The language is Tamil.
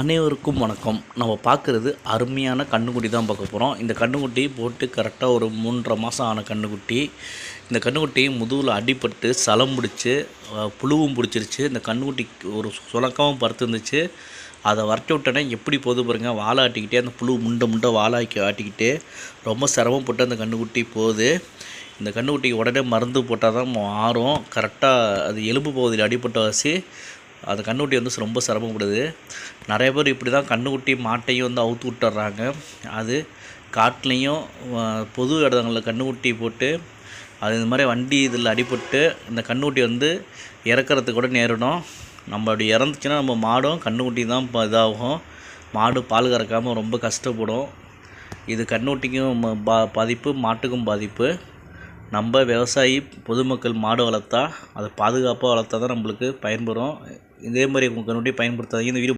அனைவருக்கும் வணக்கம். நம்ம பார்க்குறது அருமையான கன்றுக்குட்டி தான் பார்க்க போகிறோம் இந்த கண்ணுக்குட்டி போட்டு கரெக்டாக ஒரு மூன்றரை மாதம் ஆன கன்றுக்குட்டி இந்த கண்ணுக்குட்டி முதுகில் அடிபட்டு சலம் பிடிச்சி புழுவும் பிடிச்சிருச்சு. இந்த கன்றுக்குட்டி ஒரு சுணக்கமும் பருத்துருந்துச்சு அதை வரட்டி விட்டோன்னே எப்படி போகுது பாருங்க வாழை ஆட்டிக்கிட்டே அந்த புழு முண்டை முண்டை வாழாக்கி ஆட்டிக்கிட்டே ரொம்ப சிரமப்பட்டு அந்த கன்றுக்குட்டி போகுது. இந்த கன்றுக்குட்டிக்கு உடனே மருந்து போட்டால் தான் மாறும் கரெக்டாக அது எலும்பு பகுதியில் அடிபட்ட வாசி அந்த கன்றுக்குட்டி வந்து ரொம்ப சிரமப்படுது நிறைய பேர் இப்படி தான் கன்றுக்குட்டி மாட்டையும் வந்து அவுத்து விட்டுறாங்க. அது காட்டிலையும் பொது இடங்களில் கன்றுக்குட்டி போட்டு அது இந்த மாதிரி வண்டி இதில் அடிபட்டு இந்த கன்றுக்குட்டி வந்து இறக்கறதுக்கு கூட நேரிடும். நம்ம அப்படி இறந்துச்சுன்னா நம்ம மாடும் கண்ணுக்குட்டி தான் இப்போ இதாகும். மாடு பால் கறக்காமல் ரொம்ப கஷ்டப்படும். இது கண்ணுக்குட்டிக்கும் ம- பா பாதிப்பு மாட்டுக்கும் பாதிப்பு. நம்ம விவசாயி பொதுமக்கள் மாடு வளர்த்தா அதை பாதுகாப்பாக வளர்த்தா தான் நம்மளுக்கு பயன்படும் இதே மாதிரி உங்கள் கன்றுக்குட்டி பயன்படுத்தாதீங்க. இந்த வீடியோ